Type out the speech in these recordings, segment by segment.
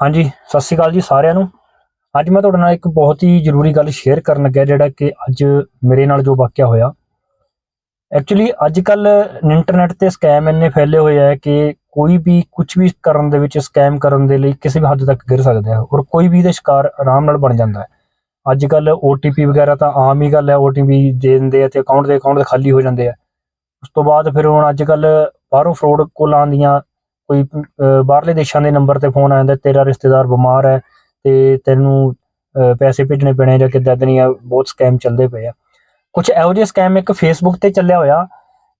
ਹਾਂਜੀ, ਸਤਿ ਸ਼੍ਰੀ ਅਕਾਲ ਜੀ ਸਾਰਿਆਂ ਨੂੰ। ਅੱਜ ਮੈਂ ਤੁਹਾਡੇ ਨਾਲ ਇੱਕ ਬਹੁਤ ਹੀ ਜ਼ਰੂਰੀ ਗੱਲ ਸ਼ੇਅਰ ਕਰਨ ਲੱਗਿਆ, ਜਿਹੜਾ ਕਿ ਅੱਜ ਮੇਰੇ ਨਾਲ ਜੋ ਵਾਕਿਆ ਹੋਇਆ। ਐਕਚੁਅਲੀ ਅੱਜ ਕੱਲ ਇੰਟਰਨੈਟ ਤੇ ਸਕੈਮ ਇੰਨੇ ਫੈਲੇ ਹੋਏ ਆ ਕਿ ਕੋਈ ਵੀ ਕੁਝ ਵੀ ਕਰਨ ਦੇ ਵਿੱਚ ਸਕੈਮ ਕਰਨ ਦੇ ਲਈ ਕਿਸੇ ਵੀ ਹੱਦ ਤੱਕ ਗਿਰ ਸਕਦਾ ਹੈ ਔਰ ਕੋਈ ਵੀ ਇਹਦੇ ਸ਼ਿਕਾਰ ਆਰਾਮ ਨਾਲ ਬਣ ਜਾਂਦਾ ਹੈ। ਅੱਜ ਕੱਲ OTP ਵਗੈਰਾ ਤਾਂ ਆਮ ਹੀ ਗੱਲ ਹੈ OTP ਦੇ ਦਿੰਦੇ ਆ ਤੇ ਅਕਾਊਂਟ ਦੇ ਅਕਾਊਂਟ ਖਾਲੀ ਹੋ ਜਾਂਦੇ ਆ। ਉਸ ਤੋਂ ਬਾਅਦ ਫਿਰ ਹੁਣ ਅੱਜ ਕੱਲ ਬਾਹਰੋਂ ਫਰੋਡ ਕੋਲਾਂ ਆਉਂਦੀਆਂ ਕੋਈ ਬਾਹਰਲੇ ਦੇਸ਼ਾਂ ਦੇ ਨੰਬਰ ਤੇ ਫੋਨ ਆ ਜਾਂਦਾ ਤੇਰਾ ਰਿਸ਼ਤੇਦਾਰ ਬਿਮਾਰ ਹੈ ਤੇ ਤੈਨੂੰ ਪੈਸੇ ਭੇਜਣੇ ਪੈਣੇ ਜਾਂ ਕਿੱਦਾਂ ਦੀਆਂ ਬਹੁਤ ਸਕੈਮ ਚੱਲਦੇ ਪਏ ਆ। ਕੁਝ ਇਹੋ ਜਿਹੇ ਸਕੈਮ ਇੱਕ ਫੇਸਬੁੱਕ ਤੇ ਚੱਲਿਆ ਹੋਇਆ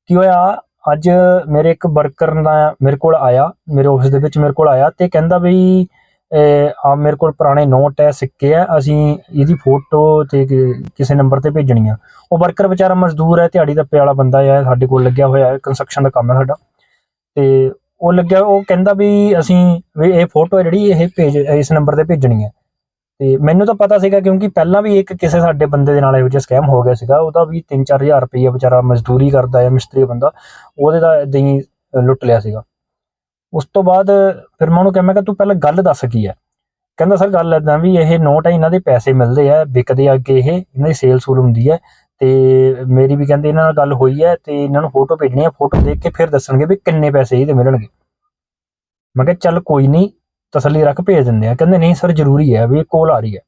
ਕੀ ਹੋਇਆ ਅੱਜ ਮੇਰੇ ਇੱਕ ਵਰਕਰ ਦਾ ਮੇਰੇ ਕੋਲ ਆਇਆ ਮੇਰੇ ਆਫਿਸ ਦੇ ਵਿੱਚ ਮੇਰੇ ਕੋਲ ਆਇਆ ਤੇ ਕਹਿੰਦਾ ਵੀ ਅਹ, ਆ ਮੇਰੇ ਕੋਲ ਪੁਰਾਣੇ ਨੋਟ ਹੈ ਸਿੱਕੇ ਆ ਅਸੀਂ ਇਹਦੀ ਫੋਟੋ ਤੇ ਕਿਸੇ ਨੰਬਰ ਤੇ ਭੇਜਣੀ ਆ। ਉਹ ਵਰਕਰ ਵਿਚਾਰਾ ਮਜ਼ਦੂਰ ਹੈ ਦਿਹਾੜੀ ਦਾ ਪਿਆਲਾ ਬੰਦਾ ਹੈ ਸਾਡੇ ਕੋਲ ਲੱਗਿਆ ਹੋਇਆ ਹੈ ਕੰਸਟਰਕਸ਼ਨ ਦਾ ਕੰਮ ਹੈ ਸਾਡਾ। ਤੇ ਉਹ ਲੱਗਿਆ, ਉਹ ਕਹਿੰਦਾ ਵੀ ਅਸੀਂ ਵੀ ਇਹ ਫੋਟੋ ਹੈ ਜਿਹੜੀ ਇਹ ਭੇਜ, ਇਸ ਨੰਬਰ ਤੇ ਭੇਜਣੀ ਹੈ। ਤੇ ਮੈਨੂੰ ਤਾਂ ਪਤਾ ਸੀਗਾ ਕਿਉਂਕਿ ਪਹਿਲਾਂ ਵੀ ਇੱਕ ਕਿਸੇ ਸਾਡੇ ਬੰਦੇ ਦੇ ਨਾਲ ਇਹੋ ਜਿਹਾ ਸਕੈਮ ਹੋ ਗਿਆ ਸੀਗਾ। ਉਹਦਾ ਵੀ 3-4000 ਰੁਪਏ ਵਿਚਾਰਾ ਮਜ਼ਦੂਰੀ ਕਰਦਾ ਹੈ, ਮਿਸਤਰੀ ਬੰਦਾ। ਉਹਦੇ ਦਾ ਏਦਾਂ ਹੀ ਲੁੱਟ ਲਿਆ ਸੀਗਾ। ਉਸ ਤੋਂ ਬਾਅਦ ਫਿਰ ਮੈਂ ਉਹਨੂੰ ਕਿਹਾ, ਮੈਂ ਕਿਹਾ, ਤੂੰ ਪਹਿਲਾਂ ਗੱਲ ਦੱਸ ਕੀ ਹੈ? ਕਹਿੰਦਾ, ਸਰ, ਗੱਲ ਏਦਾਂ ਵੀ ਇਹ ਨੋਟ ਹੈ, ਇਹਨਾਂ ਦੇ ਪੈਸੇ ਮਿਲਦੇ ਆ, ਵਿਕਦੇ ਆ ਅੱਗੇ ਇਹ, ਇਹਨਾਂ ਦੀ ਸੇਲ ਸੂਲ ਹੁੰਦੀ ਹੈ। ਤੇ ਮੇਰੀ ਵੀ ਕਹਿੰਦੇ ਇਹਨਾਂ ਨਾਲ ਗੱਲ ਹੋਈ ਹੈ ਤੇ ਇਹਨਾਂ ਨੂੰ ਫੋਟੋ ਭੇਜਣੀ ਹੈ ਫੋਟੋ ਦੇਖ ਕੇ ਫਿਰ ਦੱਸਣਗੇ ਵੀ ਕਿੰਨੇ ਪੈਸੇ ਇਹਦੇ ਮਿਲਣਗੇ। ਮੈਂ ਕਿਹਾ, ਚੱਲ ਕੋਈ ਨਹੀਂ ਤਸੱਲੀ ਰੱਖ ਭੇਜ ਦਿੰਦੇ ਆ। ਕਹਿੰਦੇ, ਨਹੀਂ ਸਰ ਜ਼ਰੂਰੀ ਹੈ ਵੀ ਇਹ ਕੋਲ ਆ ਰਹੀ ਹੈ।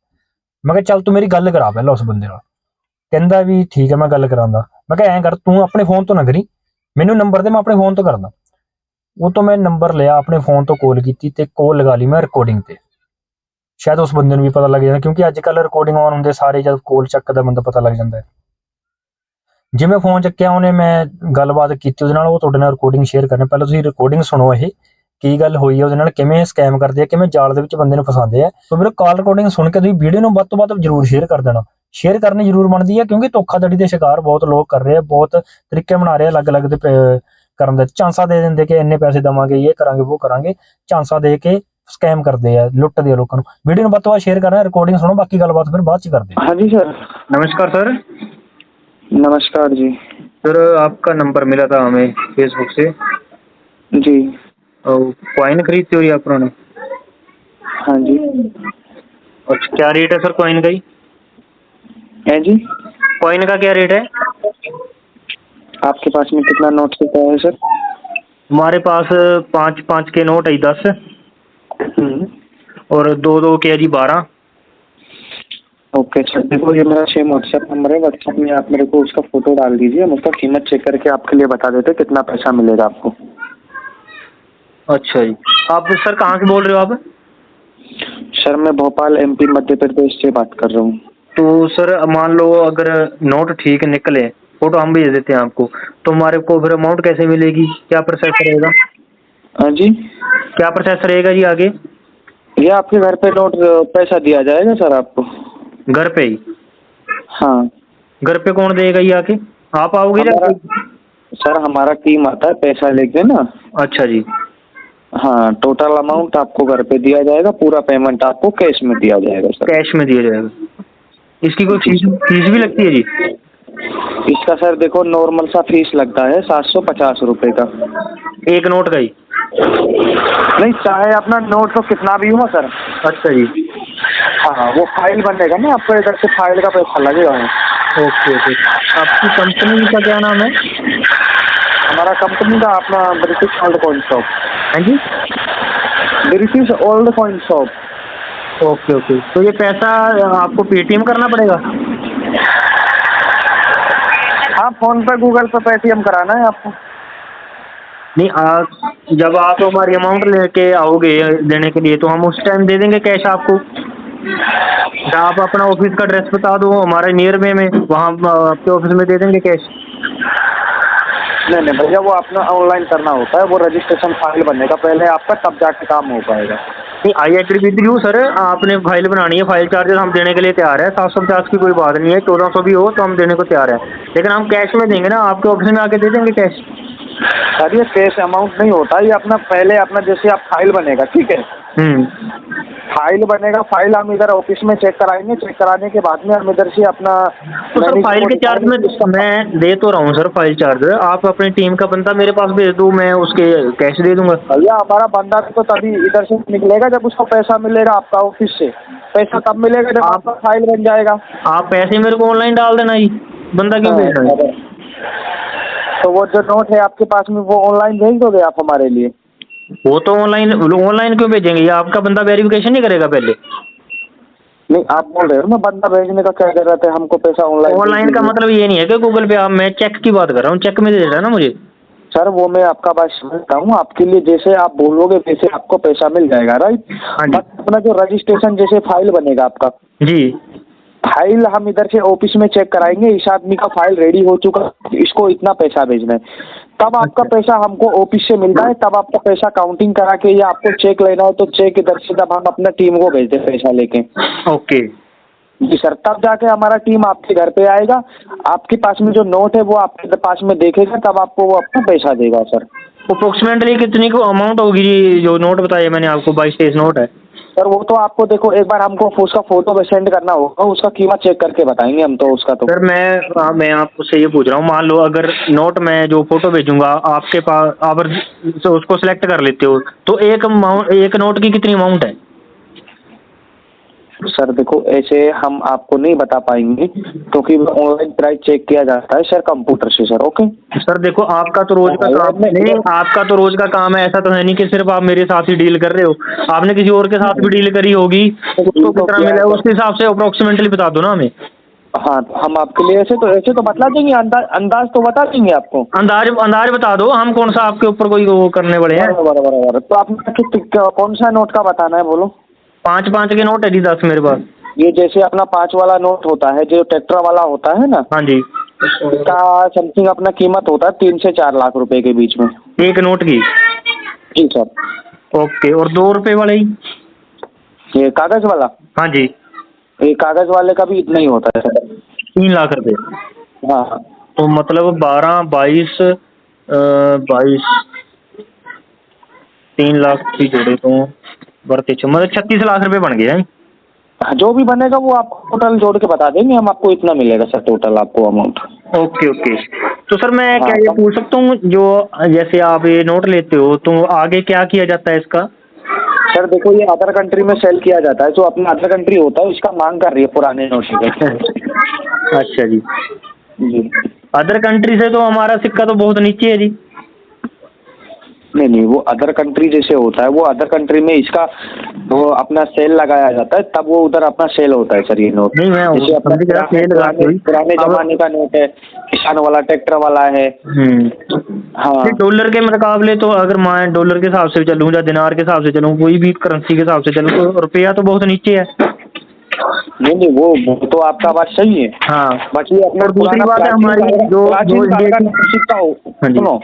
ਮੈਂ ਕਿਹਾ, ਚੱਲ ਤੂੰ ਮੇਰੀ ਗੱਲ ਕਰਾ ਪਹਿਲਾਂ ਉਸ ਬੰਦੇ ਨਾਲ। ਕਹਿੰਦਾ ਵੀ ਠੀਕ ਹੈ, ਮੈਂ ਗੱਲ ਕਰਾਂਦਾ। ਮੈਂ ਕਿਹਾ, ਐਂ ਕਰ, ਤੂੰ ਆਪਣੇ ਫੋਨ ਤੋਂ ਨਾ ਕਰੀ। ਮੈਨੂੰ ਨੰਬਰ ਦੇ, ਮੈਂ ਆਪਣੇ ਫੋਨ ਤੋਂ ਕਰਦਾ। ਉਹ ਤੋਂ ਮੈਂ ਨੰਬਰ ਲਿਆ, ਆਪਣੇ ਫੋਨ ਤੋਂ ਕਾਲ ਕੀਤੀ ਤੇ ਕਾਲ ਲਗਾ ਲਈ ਮੈਂ ਰਿਕਾਰਡਿੰਗ ਤੇ। ਸ਼ਾਇਦ ਉਸ ਬੰਦੇ ਨੂੰ ਵੀ ਪਤਾ ਲੱਗ ਜਾਂਦਾ, ਕਿਉਂਕਿ ਅੱਜ ਕੱਲ ਰਿਕਾਰਡਿੰਗ ਆਨ ਹੁੰਦੇ ਸਾਰੇ ਜਦ ਕਾਲ ਚੱਕਦਾ, ਬੰਦਾ ਪਤਾ ਲੱਗ ਜਾਂਦਾ ਹੈ। ਜਿਵੇਂ ਫੋਨ ਚੱਕਿਆ ਉਹਨੇ ਮੈਂ ਗੱਲਬਾਤ ਕੀਤੀ ਉਹਦੇ ਨਾਲ ਉਹ ਤੁਹਾਡੇ ਨਾਲ ਰਿਕਾਰਡਿੰਗ ਸ਼ੇਅਰ ਕਰਨਾ। ਪਹਿਲਾਂ ਤੁਸੀਂ ਰਿਕਾਰਡਿੰਗ ਸੁਣੋ ਇਹ ਕੀ ਗੱਲ ਹੋਈ ਹੈ ਉਹਦੇ ਨਾਲ ਕਿਵੇਂ ਸਕੈਮ ਕਰਦੇ ਆ ਕਿਵੇਂ ਜਾਲ ਦੇ ਵਿੱਚ ਬੰਦੇ ਨੂੰ ਫਸਾਉਂਦੇ ਆ। ਸੋ ਵੀਰੋ ਕਾਲ ਰਿਕਾਰਡਿੰਗ ਸੁਣ ਕੇ ਤੁਸੀਂ ਵੀਡੀਓ ਨੂੰ ਵੱਧ ਤੋਂ ਵੱਧ ਜ਼ਰੂਰ ਸ਼ੇਅਰ ਕਰ ਦੇਣਾ। ਸ਼ੇਅਰ ਕਰਨੀ ਜ਼ਰੂਰ ਬਣਦੀ ਹੈ ਕਿਉਂਕਿ ਧੋਖਾਧੜੀ ਦੇ ਸ਼ਿਕਾਰ ਬਹੁਤ ਲੋਕ ਕਰ ਰਹੇ ਆ ਬਹੁਤ ਤਰੀਕੇ ਬਣਾ ਰਹੇ ਆ ਅਲੱਗ-ਅਲੱਗ ਦੇ ਕਰਨ ਦਾ। ਚਾਂਸਾ ਦੇ ਦਿੰਦੇ ਕਿ ਇੰਨੇ ਪੈਸੇ ਦਵਾਂਗੇ ਇਹ ਕਰਾਂਗੇ ਉਹ ਕਰਾਂਗੇ ਚਾਂਸਾ ਦੇ ਕੇ ਸਕੈਮ ਕਰਦੇ ਆ ਲੁੱਟਦੇ ਆ ਲੋਕਾਂ ਨੂੰ। ਵੀਡੀਓ ਨੂੰ ਵੱਧ ਤੋਂ ਵੱਧ ਸ਼ੇਅਰ ਕਰਨਾ ਰਿਕਾਰਡਿੰਗ ਸੁਣੋ ਬਾਕੀ ਗੱਲਬਾਤ ਫਿਰ ਬਾਅਦ ਚ ਕਰਦੇ ਹਾਂ ਹਾਂਜੀ ਸਰ ਨਮਸਕਾਰ ਸਰ नमस्कार जी। सर आपका नंबर मिला था हमें फेसबुक से। जी। और कॉइन खरीदते हो या पुराने हाँ जी। अच्छा क्या रेट है सर कॉइन का ही? है जी? कॉइन का क्या रेट है? आपके पास में कितना नोट सीखा है सर? हमारे पास पाँच पाँच के नोट है दस। हम्म, और दो दो के है जी बारह। ओके सर देखो ये मेरा सेम व्हाट्सएप नंबर है। व्हाट्सएप में आप मेरे को उसका फ़ोटो डाल दीजिए। हम उसका कीमत चेक करके आपके लिए बता देते कितना पैसा मिलेगा आपको। अच्छा जी। आप सर कहाँ से बोल रहे हो आप? सर मैं भोपाल एमपी मध्य प्रदेश से बात कर रहा हूँ। तो सर मान लो अगर नोट ठीक निकले फ़ोटो हम भेज देते हैं आपको। तो हमारे को फिर अमाउंट कैसे मिलेगी? क्या प्रोसेस रहेगा? हाँ जी। क्या प्रोसेस रहेगा जी आगे? ये आपके घर पे नोट पैसा दिया जाएगा सर आपको। घर पे ही? हाँ। घर पे कौन देगा ये आके? आप आओगे हमारा सर हमारा टीम आता है पैसा लेके ना। अच्छा जी। हाँ टोटल अमाउंट आपको घर पे दिया जाएगा पूरा पेमेंट आपको कैश में दिया जाएगा सर। कैश में दिया जाएगा। इसकी कोई फ़ीस फ़ीस भी लगती है जी? इसका सर देखो नॉर्मल सा फ़ीस लगता है सात सौ पचास रुपये का। एक नोट का ही? नहीं चाहे अपना नोट तो कितना भी हो सर। अच्छा जी। हाँ वो फ़ाइल बनेगा ना आपको इधर से फ़ाइल का पैसा लगेगा। Okay okay. आपकी कंपनी का क्या नाम है? हमारा कंपनी का अपना ब्रिटिश ओल्ड कॉइन शॉप हाँ जी? British old coin shop okay okay. तो ये पैसा आपको पेटीएम करना पड़ेगा? हाँ फ़ोन पे गूगल पे पेटीएम कराना है आपको। नहीं आ, जब आप हमारी अमाउंट लेके आओगे देने के लिए तो हम उस टाइम दे देंगे कैश आपको। आप अपना ऑफ़िस का एड्रेस बता दो हमारे नियर वे में वहाँ आपके ऑफ़िस में दे देंगे कैश नहीं नहीं भैया वो अपना ऑनलाइन करना होता है वो रजिस्ट्रेशन फ़ाइल बनेगा पहले आपका तब जाके काम हो पाएगा। नहीं I agree with you sir आपने फ़ाइल बनानी है फ़ाइल चार्जेस हम देने के लिए तैयार है सात सौ पचास की कोई बात नहीं है चौदह सौ भी हो तो हम देने को तैयार है। लेकिन हम कैश में देंगे ना आपके ऑफ़िस में आके दे देंगे कैश सर ये कैश अमाउंट नहीं होता ये अपना पहले अपना जैसे आप फ़ाइल बनेगा ठीक है? हम्म। फ़ाइल बनेगा फ़ाइल हम इधर ऑफ़िस में चेक कराएँगे। चेक कराने के बाद में हम इधर से अपना तो सर फ़ाइल के चार्ज में मैं दे तो रहा हूँ सर फ़ाइल चार्ज आप अपनी टीम का बंदा मेरे पास भेज दो मैं उसके कैश दे दूँगा। भैया हमारा बंदा तो तभी इधर से निकलेगा जब उसको पैसा मिलेगा आपका ऑफ़िस से। पैसा तब मिलेगा जब आपका फ़ाइल बन जाएगा। आप पैसे मेरे को ऑनलाइन डाल देना जी। बंदा क्यों भेज रहे हैं? तो वो जो नोट है आपके पास में वो ऑनलाइन भेज दोगे आप हमारे लिए? वो तो ऑनलाइन ऑनलाइन क्यों भेजेंगे? ये आपका बंदा वेरिफिकेशन नहीं करेगा पहले? नहीं आप बोल रहे हो ना बंदा भेजने का क्या ज़रूरत है? हमको पैसा ऑनलाइन ऑनलाइन का मतलब ये नहीं है कि गूगल पे आप मैं चेक की बात कर रहा हूँ चेक में दे रहा है ना मुझे? सर वो मैं आपका बात समझता हूँ। आपके लिए जैसे आप बोलोगे वैसे आपको पैसा मिल जाएगा राइट हाँ बट अपना जो रजिस्ट्रेशन जैसे फ़ाइल बनेगा आपका। जी। फ़ाइल हम इधर से ऑफ़िस में चेक कराएँगे इस आदमी का फ़ाइल रेडी हो चुका इसको इतना पैसा भेजना है। तब आपका अच्छा। पैसा हमको ऑफ़िस से मिलता है तब आपका पैसा काउंटिंग करा के या आपको चेक लेना हो तो चेक इधर से तब हम अपना टीम को भेजते पैसा लेके। ओके। जी सर तब जाके हमारा टीम आपके घर पे आएगा आपके पास में जो नोट है वो आपके पास में देखेगा तब आपको वो अपना पैसा देगा सर। अप्रोक्सीमेटली कितनी को अमाउंट होगी जी जो नोट बताया मैंने आपको बाईस तेईस नोट है? सर वो तो आपको देखो एक बार हमको उसका फ़ोटो सेंड करना होगा उसका कीमत चेक करके बताएँगे हम तो उसका तो। सर मैं आ, मैं आपसे ये पूछ रहा हूँ मान लो अगर नोट में जो फ़ोटो भेजूँगा आपके पास आप उसको सिलेक्ट कर लेते हो तो एक एक नोट की कितनी अमाउंट है? सर देखो ऐसे हम आपको नहीं बता पाएँगे क्योंकि तो ऑनलाइन प्राइस चेक किया जाता है सर कंप्यूटर से सर ओके सर देखो आपका तो रोज का काम नहीं आपका तो रोज का काम है ऐसा तो है नहीं कि सिर्फ़ आप मेरे साथ ही डील कर रहे हो। आपने किसी और के साथ भी डील करी होगी तो उसको कितना मिला है उसके हिसाब से अप्रोक्सीमेटली बता दो ना हमें। हाँ तो हम आपके लिए ऐसे तो ऐसे तो बतला देंगे अंदाज अंदाज तो बता देंगे आपको। अंदाज अंदाज बता दो हम कौन सा आपके ऊपर कोई वो करने वाले हैं? बराबर बराबर तो आपने कौन सा नोट का बताना है बोलो। पाँच पाँच के नोट है जी दस मेरे पास। ये जैसे अपना पाँच वाला नोट होता है जो ट्रैक्टर वाला होता है ना? हाँ जी। इसका समथिंग अपना कीमत होता है तीन से चार लाख रुपए के बीच में। एक नोट की? जी सर। ओके और दो रुपए वाले ही? ये कागज़ वाला? हाँ जी। ये कागज़ वाले का भी इतना ही होता है सर। तीन लाख रुपए? हाँ। तो मतलब बारह बाईस बाईस। तीन लाख की जोड़े तो। बरते छः मतलब छत्तीस लाख रुपए बन गए हैं। हाँ, जो भी बनेगा वो आपको टोटल जोड़ के बता देंगे। हम आपको इतना मिलेगा सर टोटल आपको अमाउंट ओके ओके। तो सर मैं क्या हाँ, ये तो- पूछ सकता हूँ जो जैसे आप ये नोट लेते हो तो आगे क्या किया जाता है इसका? सर देखो ये अदर कंट्री में सेल किया जाता है जो अपना अदर कंट्री होता है इसका मांग कर रही है पुराने नोट के अच्छा जी। जी। अदर कंट्री से तो हमारा सिक्का तो बहुत नीचे है जी। नहीं नहीं वो अदर कंट्री जैसे होता है वो अदर कंट्री में इसका वो अपना सेल लगाया जाता है तब वो उधर अपना सेल होता है सर ये नोट नहीं, मैं जैसे अपना पुराने पुराने- जमाने का नोट है किसान वाला ट्रैक्टर वाला है। हम्म। हाँ। डॉलर के मुकाबले तो अगर मैं डॉलर के हिसाब से चलूँ या दिनार के हिसाब से चलूँ कोई भी करेंसी के हिसाब से चलूँ तो रुपया तो बहुत नीचे है। नहीं नहीं वो तो आपका बात सही है। हाँ। बाकी अपना दूसरी बात है प्राचीन हमारी काल जो- प्राचीन काल का नोट सिक्का हो। सुनो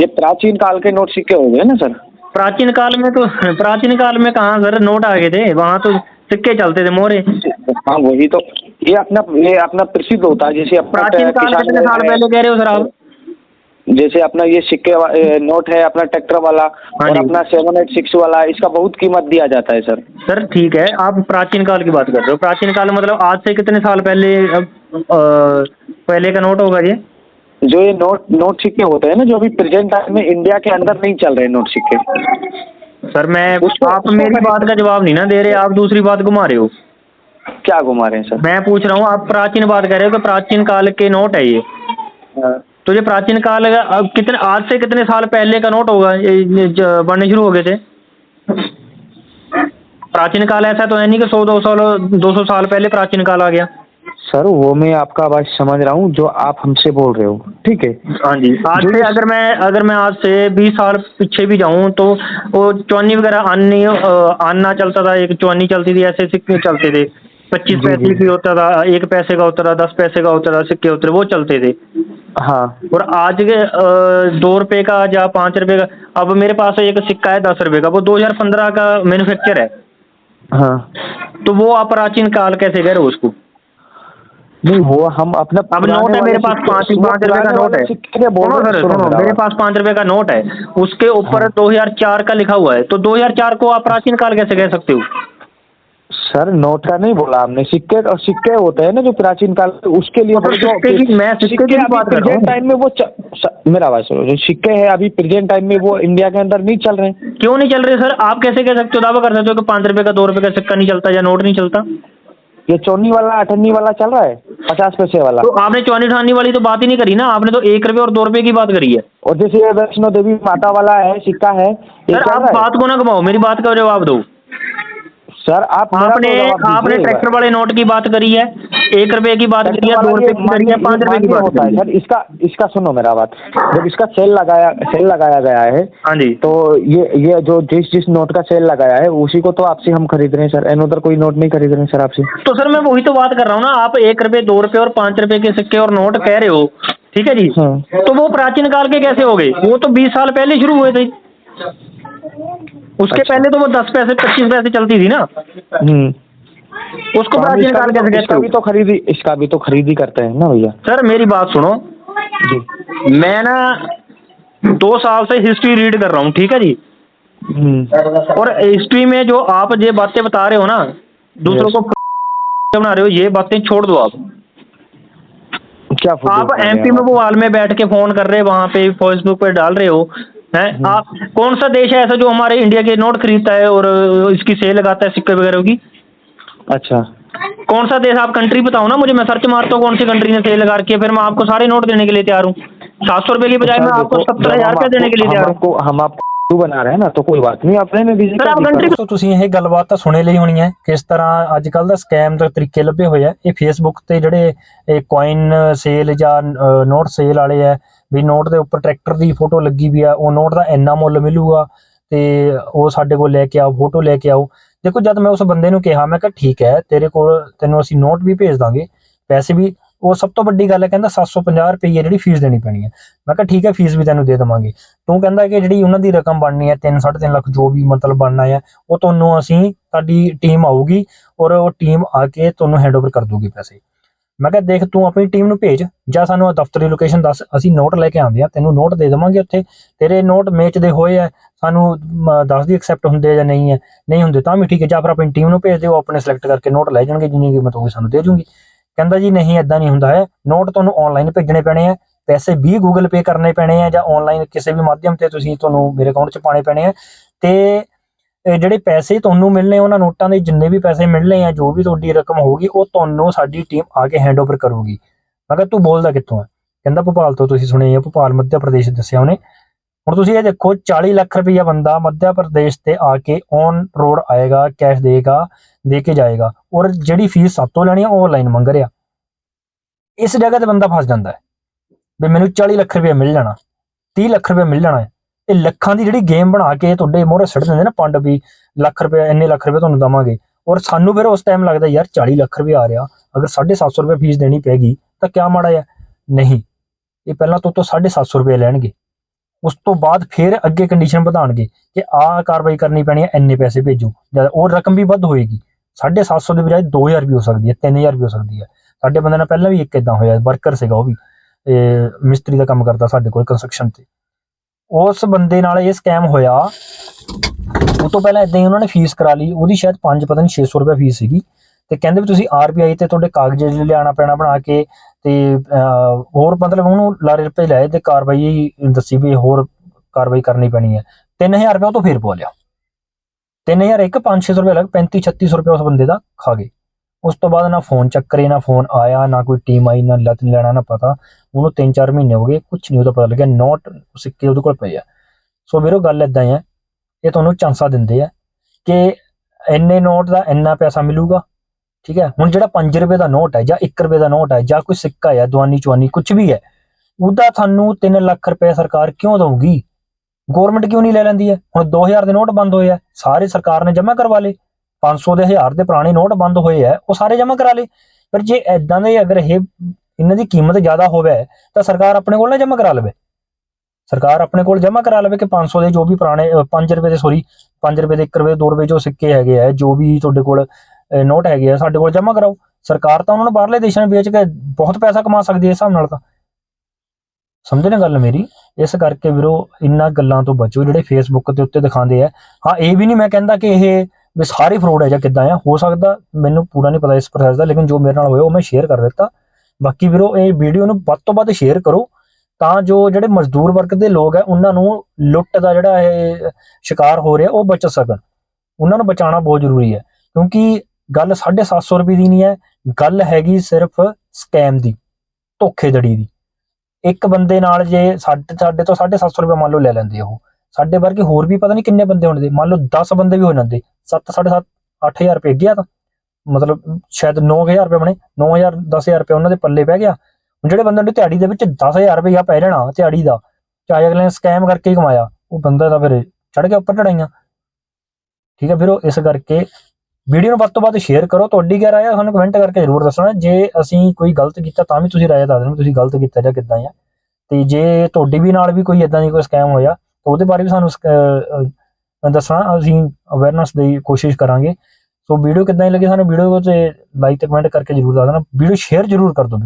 ये प्राचीन काल के नोट सिक्के हो गए ना सर? प्राचीन काल में तो प्राचीन काल में कहाँ सर नोट आ गए थे? वहाँ तो सिक्के चलते थे मोहरे हाँ वही तो। ये अपना ये अपना प्रसिद्ध होता है जैसे अपना प्राचीन काल कितने साल पहले कह रहे हो सर आप? जैसे अपना ये सिक्के नोट है अपना ट्रैक्टर वाला हाँ और अपना सेवन एट सिक्स वाला इसका बहुत कीमत दिया जाता है सर। सर ठीक है। आप प्राचीन काल की बात कर रहे हो। प्राचीन काल मतलब आज से कितने साल पहले अब, पहले का नोट होगा ये? जो ये नोट नोट सिक्के होते हैं ना जो अभी प्रेजेंट टाइम में इंडिया के अंदर नहीं चल रहे नोट सिक्के। सर मैं आप मेरी बात का जवाब नहीं ना दे रहे आप दूसरी बात घुमा रहे हो। क्या घुमा रहे हैं सर? मैं पूछ रहा हूँ आप प्राचीन बात कर रहे हो कि प्राचीन काल के नोट है ये? हाँ। तो ये प्राचीन काल का अब कितने आज से कितने साल पहले का नोट होगा? ये बनने शुरू हो गए थे। प्राचीन काल ऐसा तो है नहीं कि सौ दो साल दो सौ साल पहले प्राचीन काल आ गया। सर वो मैं आपका बात समझ रहा हूँ जो आप हमसे बोल रहे हो ठीक है? हाँ जी। आज से अगर मैं अगर मैं आज से बीस साल पीछे भी जाऊँ तो वो चौनी वगैरह अन्य अन्ना चलता था। एक चौनी चलती थी ऐसे सिक्के चलते थे। पच्चीस पैसे। की होता था एक पैसे का होता था दस पैसे का होता था सिक्के होते वो चलते थे। हाँ। और आज के दो रुपए का या पाँच रुपए का अब मेरे पास एक सिक्का है दस रुपए का वो दो हज़ार पंद्रह का मैन्युफैक्चर है। हाँ। तो वो आप प्राचीन काल कैसे कह रहे हो उसको नहीं वो हम अपना अब नोट है मेरे पास पाँच पाँच रुपए का नोट है। सर सुनो मेरे पास पाँच रुपए का नोट है उसके ऊपर हाँ। दो हज़ार चार का लिखा हुआ है तो दो हज़ार चार को आप प्राचीन काल कैसे कह सकते हो? सर नोट का नहीं बोला हमने। सिक्के और सिक्के होते हैं ना जो प्राचीन काल उसके लिए तो सिक्के की- मैं सिक्के की अभी बात कर रहा प्रेजेंट टाइम में वो च- स- मेरा बात सुनो जो सिक्के हैं अभी प्रेजेंट टाइम में वो इंडिया के अंदर नहीं चल रहे हैं। क्यों नहीं चल रहे सर? आप कैसे कह सकते हो? दावा कर सकते हो कि पाँच रुपए का दो रुपए का सिक्का नहीं चलता या नोट नहीं चलता? ये चौनी वाला अठन्नी वाला चल रहा है? पचास पैसे वाला। तो आपने चौनी ठानी वाली तो बात ही नहीं करी ना? आपने तो एक रुपए और दो रुपए की बात करी है। और जैसे ये वैष्णो देवी माता वाला है सिक्का है सर आप बात को ना घुमाओ मेरी बात का जवाब दो। सर आप आपने तो आपने ट्रैक्टर वाले नोट की बात करी है एक रुपए की बात करी है दो रुपए की करी है पाँच रुपए की बात होता है। है सर इसका इसका सुनो मेरा बात। जब इसका सेल लगाया सेल लगाया गया है हाँ जी। तो ये ये जो जिस जिस नोट का सेल लगाया है उसी को तो आपसे हम खरीद रहे हैं सर। एन उधर कोई नोट नहीं खरीद रहे हैं सर आपसे। तो सर मैं वही तो बात कर रहा हूँ ना आप एक रुपए दो रुपए और पाँच रुपए के सिक्के और नोट कह रहे हो ठीक है जी? हाँ। तो वो प्राचीन काल के कैसे हो गए? वो तो बीस साल पहले शुरू हुए थे। उसके अच्छा। पहले तो वो दस पैसे पच्चीस पैसे चलती थी ना। हम्म। उसको प्राचीन इसका काल कैसे कहते इसका भी तो खरीदी इसका भी तो खरीदी करते हैं ना भैया। सर मेरी बात सुनो। जी। मैं ना दो साल से हिस्ट्री रीड कर रहा हूँ ठीक है जी? हम्म। और हिस्ट्री में जो आप ये बातें बता रहे हो ना दूसरों को बना रहे हो ये बातें छोड़ दो आप। क्या आप एमपी में आप? भोपाल में बैठ के फ़ोन कर रहे हो वहाँ पे फेसबुक पे डाल रहे हो हैं आप कौन सा देश है ऐसा जो हमारे इंडिया के नोट खरीदता है और इसकी सेल लगाता है सिक्के वगैरह की अच्छा कौन सा देश आप कंट्री बताओ ना मुझे मैं सर्च मारता हूँ कौन सी कंट्री ने सेल लगा रखी है फिर मैं आपको सारे नोट देने के लिए तैयार हूँ सात सौ रुपये की बजाय मैं सर, आपको देखो, सत्तर जब हजार हम रुपये देने के लिए आपको- तैयार हम हूँ आपको हम आपको फुद्दू बना रहे हैं ना तो कोई बात नहीं आप रहने दीजिए सर, आप क्या country दिक्कत ਤੋਂ ਤੁਸੀਂ ਇਹ ਗੱਲਬਾਤ ਤਾਂ ਸੁਣੇ ਲਈ ਹੋਣੀ ਹੈ ਕਿਸ ਤਰ੍ਹਾਂ ਅੱਜ ਕੱਲ ਦਾ ਸਕੈਮ ਦਾ ਤਰੀਕੇ ਲੱਭੇ ਹੋਏ ਆ ਇਹ ਫੇਸਬੁੱਕ ਤੇ ਜਿਹੜੇ ਇਹ ਕੋਇਨ ਸੇਲ ਜਾਂ ਨੋਟ ਸੇਲ ਵਾਲੇ ਆ ਵੀ ਨੋਟ ਦੇ ਉੱਪਰ ਟਰੈਕਟਰ ਦੀ ਫੋਟੋ ਲੱਗੀ ਵੀ ਆ, ਉਹ ਨੋਟ ਦਾ ਇੰਨਾ ਮੁੱਲ ਮਿਲੂਗਾ ਤੇ ਉਹ ਸਾਡੇ ਕੋਲ ਲੈ ਕੇ ਆਓ, ਫੋਟੋ ਲੈ ਕੇ ਆਓ। ਦੇਖੋ, ਜਦ ਮੈਂ ਉਸ ਬੰਦੇ ਨੂੰ ਕਿਹਾ, ਮੈਂ ਕਿਹਾ, ਠੀਕ ਹੈ, ਤੇਰੇ ਕੋਲ ਤੈਨੂੰ ਅਸੀਂ ਨੋਟ ਵੀ ਭੇਜ ਦਾਂਗੇ, ਪੈਸੇ ਵੀ। ਉਹ ਸਭ ਤੋਂ ਵੱਡੀ ਗੱਲ ਹੈ, ਕਹਿੰਦਾ 750 ਰੁਪਏ ਜਿਹੜੀ ਫੀਸ ਦੇਣੀ ਪੈਣੀ ਹੈ। ਮੈਂ ਕਿਹਾ, ਠੀਕ ਹੈ ਫੀਸ ਵੀ ਤੈਨੂੰ ਦੇ ਦੇਵਾਂਗੇ। ਤੂੰ ਕਹਿੰਦਾ ਕਿ ਜਿਹੜੀ ਉਹਨਾਂ ਦੀ ਰਕਮ ਬਣਨੀ ਹੈ 3 3.5 ਲੱਖ ਜੋ ਵੀ ਮਤਲਬ ਬਣਨਾ ਹੈ, ਉਹ ਤੁਹਾਨੂੰ ਅਸੀਂ, ਤੁਹਾਡੀ ਟੀਮ ਆਊਗੀ ਔਰ ਉਹ ਟੀਮ ਆ ਕੇ ਤੁਹਾਨੂੰ ਹੈਂਡਓਵਰ ਕਰ ਦੂਗੀ ਪੈਸੇ। ਮੈਂ ਕਿਹਾ ਦੇਖ ਤੂੰ ਆਪਣੀ ਟੀਮ ਨੂੰ ਭੇਜ ਜਾਂ ਸਾਨੂੰ ਦਫ਼ਤਰ ਦੀ ਲੋਕੇਸ਼ਨ ਦੱਸ ਅਸੀਂ ਨੋਟ ਲੈ ਕੇ ਆਉਂਦੇ ਆ ਤੈਨੂੰ ਨੋਟ ਦੇ ਦੇਵਾਂਗੇ ਉੱਥੇ। ਤੇਰੇ ਨੋਟ ਮੇਚਦੇ ਹੋਏ ਆ ਸਾਨੂੰ ਮ, ਦੱਸ ਦੀ ਐਕਸੈਪਟ ਹੁੰਦੇ ਆ ਜਾਂ ਨਹੀਂ ਹੈ ਨਹੀਂ ਹੁੰਦੇ ਤਾਂ ਵੀ ਠੀਕ ਹੈ ਜਾਂ ਫਿਰ ਆਪਣੀ ਟੀਮ ਨੂੰ ਭੇਜ ਦਿਓ ਆਪਣੇ ਸਿਲੈਕਟ ਕਰਕੇ ਨੋਟ ਲੈ ਜਾਣਗੇ ਜਿੰਨੀ ਕੀਮਤ ਹੋਊਗੀ ਸਾਨੂੰ ਦੇ ਜੂਗੀ। ਕਹਿੰਦਾ ਜੀ ਨਹੀਂ ਇਦਾਂ ਨਹੀਂ ਹੁੰਦਾ ਹੈ। ਨੋਟ ਤੁਹਾਨੂੰ ਆਨਲਾਈਨ ਭੇਜਣੇ ਪੈਣੇ ਆ। ਪੈਸੇ ਵੀ ਗੂਗਲ ਪੇ ਕਰਨੇ ਪੈਣੇ ਆ ਜਾਂ ਆਨਲਾਈਨ ਕਿਸੇ ਵੀ ਮਾਧਿਅਮ ਤੇ ਤੁਸੀਂ ਤੁਹਾਨੂੰ ਮੇਰੇ ਅਕਾਊਂਟ 'ਚ ਪਾਣੇ ਪੈਣੇ ਆ। ਤੇ ਜਿਹੜੇ ਪੈਸੇ ਤੁਹਾਨੂੰ ਮਿਲਣੇ, ਉਹਨਾਂ ਨੋਟਾਂ ਦੇ ਜਿੰਨੇ ਵੀ ਪੈਸੇ ਮਿਲਣੇ ਆ, ਜੋ ਵੀ ਤੁਹਾਡੀ ਰਕਮ ਹੋਊਗੀ, ਉਹ ਤੁਹਾਨੂੰ ਸਾਡੀ ਟੀਮ ਆ ਕੇ ਹੈਂਡਓਵਰ ਕਰੂਗੀ। ਮੈਂ ਕਿਹਾ, ਤੂੰ ਬੋਲਦਾ ਕਿੱਥੋਂ ਹੈ ਕਹਿੰਦਾ, ਭੋਪਾਲ ਤੋਂ ਤੁਸੀਂ ਸੁਣੇ ਆ, ਭੋਪਾਲ ਮੱਧ ਪ੍ਰਦੇਸ਼ ਦੱਸਿਆ ਉਹਨੇ। ਹੁਣ ਤੁਸੀਂ ਇਹ ਦੇਖੋ 40 ਲੱਖ ਰੁਪਈਆ ਬੰਦਾ ਮੱਧ ਪ੍ਰਦੇਸ਼ ਤੇ ਆ ਕੇ ਔਨ ਰੋਡ ਆਏਗਾ ਕੈਸ਼ ਦੇਗਾ, ਦੇ ਕੇ ਜਾਏਗਾ ਔਰ ਜਿਹੜੀ ਫੀਸ ਸਾਤੋਂ ਲੈਣੀ ਆ, ਉਹ ਆਨਲਾਈਨ ਮੰਗ ਰਿਹਾ। ਇਸ ਜਗ੍ਹਾ ਤੇ ਬੰਦਾ ਫਸ ਜਾਂਦਾ ਹੈ ਵੀ ਮੈਨੂੰ 40 ਲੱਖ ਰੁਪਏ ਮਿਲ ਜਾਣਾ 30 ਲੱਖ ਰੁਪਏ ਮਿਲ ਜਾਣਾ ਹੈ। ਇਹ ਲੱਖਾਂ ਦੀ ਜਿਹੜੀ ਗੇਮ ਬਣਾ ਕੇ ਤੁਹਾਡੇ ਮੋਹਰੇ ਸਿੱਟ ਦਿੰਦੇ ਨਾ ਪੰਡ ਵੀ ਲੱਖ ਰੁਪਏ, ਇੰਨੇ ਲੱਖ ਰੁਪਏ ਤੁਹਾਨੂੰ ਦਵਾਂਗੇ। ਔਰ ਸਾਨੂੰ ਫਿਰ ਉਸ ਟਾਈਮ ਲੱਗਦਾ ਯਾਰ 40 ਲੱਖ ਰੁਪਏ ਆ ਰਿਹਾ, ਅਗਰ 750 ਰੁਪਏ ਫੀਸ ਦੇਣੀ ਪੈਗੀ, ਤਾਂ ਕਿਆ ਮਾੜਾ ਹੈ ਨਹੀਂ। ਇਹ ਪਹਿਲਾਂ ਤੋਂ ਤੋਂ 750 ਰੁਪਏ ਲੈਣਗੇ। ਉਸ ਤੋਂ ਬਾਅਦ ਫਿਰ ਅੱਗੇ ਕੰਡੀਸ਼ਨ ਵਧਾਣਗੇ ਕਿ ਆਹ ਕਾਰਵਾਈ ਕਰਨੀ ਪੈਣੀ ਹੈ, ਇੰਨੇ ਪੈਸੇ ਭੇਜੋ। ਜਦ ਉਹ ਰਕਮ ਵੀ ਵੱਧ ਹੋਏਗੀ। 750 ਦੇ ਬਜਾਏ 2000 ਵੀ ਹੋ ਸਕਦੀ ਹੈ 3000 ਵੀ ਹੋ ਸਕਦੀ ਹੈ। ਸਾਡੇ ਬੰਦੇ ਨਾਲ ਪਹਿਲਾਂ ਵੀ ਇੱਕ ਇਦਾਂ ਹੋਇਆ ਵਰਕਰ ਸੀਗਾ ਉਹ ਵੀ। ਇਹ ਮਿਸਤਰੀ ਦਾ ਕੰਮ ਕਰਦਾ ਸਾਡੇ ਕੋਲ ਕੰਸਟਰਕਸ਼ਨ ਤੇ। ਉਸ ਬੰਦੇ ਨਾਲ ਇਹ ਸਕੈਮ ਹੋਇਆ। ਉਹ ਤੋਂ ਪਹਿਲਾਂ ਇਦਾਂ ਹੀ ਉਹਨਾਂ ਨੇ ਫੀਸ ਕਰਾ ਲਈ। ਉਹਦੀ ਸ਼ਾਇਦ 5 ਪਤਾ ਨਹੀਂ 600 ਰੁਪਏ ਫੀਸ ਸੀਗੀ। ਤੇ ਕਹਿੰਦੇ ਵੀ ਤੁਸੀਂ ਆਰਬੀਆਈ ਤੇ ਤੁਹਾਡੇ ਕਾਗਜ਼ ਲਿਆਣਾ ਪੈਣਾ ਬਣਾ ਕੇ ਤੇ ਅਹ, ਹੋਰ ਮਤਲਬ ਉਹਨੂੰ ਲਾਰੇ ਰੁਪਏ ਲਏ ਤੇ ਕਾਰਵਾਈ ਦੱਸੀ ਵੀ ਹੋਰ ਕਾਰਵਾਈ ਕਰਨੀ ਪੈਣੀ ਹੈ। 3000 ਰੁਪਏ ਉਹ ਤੋਂ ਫੇਰ ਪਵਾ ਲਿਆ। 3000 ਇੱਕ 5-600 ਰੁਪਏ ਲੱਗ 35-3600 ਰੁਪਏ ਉਸ ਬੰਦੇ ਦਾ ਖਾ ਗਏ। ਉਸ ਤੋਂ ਬਾਅਦ ਨਾ ਫੋਨ ਚੱਕਰੇ, ਨਾ ਫੋਨ ਆਇਆ, ਨਾ ਕੋਈ ਟੀਮ ਆਈ, ਨਾ ਲੱਤ ਲੈਣਾ, ਨਾ ਪਤਾ। ਉਹਨੂੰ 3-4 ਮਹੀਨੇ ਹੋ ਗਏ ਕੁਝ ਨਹੀਂ ਉਹਦਾ ਪਤਾ ਲੱਗਿਆ ਨੋਟ ਸਿੱਕੇ ਉਹਦੇ ਕੋਲ ਪਏ ਆ। ਸੋ ਵੀਰੋ, ਗੱਲ ਇਦਾਂ ਹੈ ਇਹ ਤੁਹਾਨੂੰ ਚਾਂਸਾ ਦਿੰਦੇ ਆ ਕਿ ਇੰਨੇ ਨੋਟ ਦਾ ਇੰਨਾ ਪੈਸਾ ਮਿਲੂਗਾ, ਠੀਕ ਹੈ? ਹੁਣ ਜਿਹੜਾ 5 ਰੁਪਏ ਦਾ ਨੋਟ ਹੈ, ਜਾਂ 1 ਰੁਪਏ ਦਾ ਨੋਟ ਹੈ, ਜਾਂ ਕੋਈ ਸਿੱਕਾ ਹੈ, ਦਵਾਨੀ, ਚਵਾਨੀ ਕੁਝ ਵੀ ਹੈ, ਉਹਦਾ ਤੁਹਾਨੂੰ 3 ਲੱਖ ਰੁਪਏ ਸਰਕਾਰ ਕਿਉਂ ਦਊਗੀ? ਗਵਰਨਮੈਂਟ ਕਿਉਂ ਨਹੀਂ ਲੈ ਲੈਂਦੀ ਹੈ? ਹੁਣ 2000 ਦੇ ਨੋਟ ਬੰਦ ਹੋਏ ਆ, ਸਾਰੇ ਸਰਕਾਰ ਨੇ ਜਮ੍ਹਾਂ ਕਰਵਾ ਲਏ। 500 ਦੇ 1000 ਦੇ ਪੁਰਾਣੇ ਨੋਟ ਬੰਦ ਹੋਏ ਆ, ਉਹ ਸਾਰੇ ਜਮ੍ਹਾਂ ਕਰਾ ਲਏ। ਪਰ ਜੇ ਐਦਾਂ ਦੇ ਅਗਰ ਇਹ ਇਹਨਾਂ ਦੀ ਕੀਮਤ ਜ਼ਿਆਦਾ ਹੋਵੇ, ਤਾਂ ਸਰਕਾਰ ਆਪਣੇ ਕੋਲ ਨਾ ਜਮ੍ਹਾਂ ਕਰਾ ਲਵੇ। ਸਰਕਾਰ ਆਪਣੇ ਕੋਲ ਜਮ੍ਹਾਂ ਕਰਾ ਲਵੇ ਕਿ 500 ਦੇ ਜੋ ਵੀ ਪੁਰਾਣੇ 5 ਰੁਪਏ ਦੇ ਸੋਰੀ 5 ਰੁਪਏ ਦੇ 1 ਰੁਪਏ 2 ਰੁਪਏ ਜੋ ਸਿੱਕੇ ਹੈਗੇ ਆ, ਜੋ ਵੀ ਤੁਹਾਡੇ ਕੋਲ ਨੋਟ ਹੈਗੇ ਆ, ਸਾਡੇ ਕੋਲ ਜਮ੍ਹਾਂ ਕਰਾਓ। ਸਰਕਾਰ ਤਾਂ ਉਹਨਾਂ ਨੂੰ ਬਾਹਰਲੇ ਦੇਸ਼ਾਂ ਵਿੱਚ ਵੇਚ ਕੇ ਬਹੁਤ ਪੈਸਾ ਕਮਾ ਸਕਦੀ ਹੈ ਇਸ ਹਿਸਾਬ ਨਾਲ ਤਾਂ। ਸਮਝੇ ਨਾ ਗੱਲ ਮੇਰੀ? ਇਸ ਕਰਕੇ ਵੀਰੋ, ਇੰਨਾ ਗੱਲਾਂ ਤੋਂ ਬਚੋ, ਜਿਹੜੇ ਫੇਸਬੁੱਕ ਦੇ ਉੱਤੇ ਦਿਖਾਉਂਦੇ ਆ। ਹਾਂ, ਇਹ ਵੀ ਨਹੀਂ ਮੈਂ ਕਹਿੰਦਾ ਕਿ ਇਹ ਵੀ ਸਾਰੇ ਫਰੋਡ ਹੈ ਜਾਂ ਕਿੱਦਾਂ ਆ, ਹੋ ਸਕਦਾ ਮੈਨੂੰ ਪੂਰਾ ਨਹੀਂ ਪਤਾ ਇਸ ਪ੍ਰੋਸੈਸ ਦਾ, ਲੇਕਿਨ ਜੋ ਮੇਰੇ ਨਾਲ ਹੋਇਆ ਉਹ ਮੈਂ ਸ਼ੇਅਰ ਕਰ ਦਿੱਤਾ। ਬਾਕੀ ਵੀਰੋ, ਇਹ ਵੀਡੀਓ ਨੂੰ ਵੱਧ ਤੋਂ ਵੱਧ ਸ਼ੇਅਰ ਕਰੋ, ਤਾਂ ਜੋ ਜਿਹੜੇ ਮਜ਼ਦੂਰ ਵਰਗ ਦੇ ਲੋਕ ਹੈ ਉਹਨਾਂ ਨੂੰ ਲੁੱਟ ਦਾ ਜਿਹੜਾ ਇਹ ਸ਼ਿਕਾਰ ਹੋ ਰਿਹਾ, ਉਹ ਬਚ ਸਕਣ। ਉਹਨਾਂ ਨੂੰ ਬਚਾਉਣਾ ਬਹੁਤ ਜ਼ਰੂਰੀ ਹੈ, ਕਿਉਂਕਿ ਗੱਲ 750 ਰੁਪਏ ਦੀ ਨਹੀਂ ਹੈ, ਗੱਲ ਹੈਗੀ ਸਿਰਫ ਸਕੈਮ ਦੀ ਧੋਖੇਦੜੀ ਦੀ। ਇੱਕ ਬੰਦੇ ਨਾਲ ਜੇ ਸਾਡੇ ਸਾਡੇ ਤੋਂ 750 ਰੁਪਏ ਮੰਨ ਲਓ ਲੈ ਲੈਂਦੇ ਉਹ। ਸਾਡੇ ਵਰਗੇ ਹੋਰ ਵੀ ਪਤਾ ਨਹੀਂ ਕਿੰਨੇ ਬੰਦੇ ਹੋਣੇ ਦੇ ਮੰਨ ਲਓ 10 ਬੰਦੇ ਵੀ ਹੋ ਜਾਂਦੇ। 7 7.5 8000 ਰੁਪਏ ਗਿਆ ਤਾਂ। ਮਤਲਬ ਸ਼ਾਇਦ 9000 ਰੁਪਏ ਬਣੇ। 9000 10000 ਰੁਪਏ ਉਹਨਾਂ ਦੇ ਪੱਲੇ ਪੈ ਗਿਆ। ਜਿਹੜੇ ਬੰਦੇ ਨੇ ਦਿਹਾੜੀ ਦੇ ਵਿੱਚ 10000 ਰੁਪਏ ਪੈ ਜਾਣਾ ਦਿਹਾੜੀ ਦਾ ਚਾਹੇ ਅਗਲੇ ਨੇ ਸਕੈਮ ਕਰਕੇ ਹੀ ਕਮਾਇਆ। ਉਹ ਬੰਦਾ ਤਾਂ ਫਿਰ ਚੜ ਗਿਆ ਉੱਪਰ ਚੜਾਈਆਂ ਠੀਕ ਹੈ ਫਿਰ ਉਹ ਇਸ ਕਰਕੇ ਵੀਡੀਓ ਨੂੰ ਵੱਧ ਤੋਂ ਵੱਧ ਸ਼ੇਅਰ ਕਰੋ। ਤੁਹਾਡੀ ਕੀ ਰਾਏ ਹੈ ਸਾਨੂੰ ਕਮੈਂਟ ਕਰਕੇ ਜ਼ਰੂਰ ਦੱਸਣਾ। ਜੇ ਅਸੀਂ ਕੋਈ ਗਲਤ ਕੀਤਾ ਤਾਂ ਵੀ ਤੁਸੀਂ ਰਾਏ ਦੱਸ ਦੇਣਾ ਤੁਸੀਂ ਗਲਤ ਕੀਤਾ ਜਾਂ ਕਿੱਦਾਂ ਆ। ਤੇ ਜੇ ਤੁਹਾਡੀ ਵੀ ਨਾਲ ਵੀ ਕੋਈ ਇਦਾਂ ਦੀ ਕੋਈ ਸਕੈਮ ਹੋਇਆ ਤਾਂ ਉਹਦੇ ਬਾਰੇ ਵੀ ਸਾਨੂੰ ਦੱਸਣਾ ਅਸੀਂ ਅਵੇਅਰਨੈਸ ਦੀ ਕੋਸ਼ਿਸ਼ ਕਰਾਂਗੇ। ਸੋ ਵੀਡੀਓ ਕਿੱਦਾਂ ਹੀ ਲੱਗੀ ਸਾਨੂੰ ਵੀਡੀਓ ਤੇ ਲਾਈਕ ਤੇ ਕਮੈਂਟ ਕਰਕੇ ਜ਼ਰੂਰ ਦੱਸ ਦੇਣਾ। ਵੀਡੀਓ ਸ਼ੇਅਰ ਜ਼ਰੂਰ ਕਰ ਦਿਓ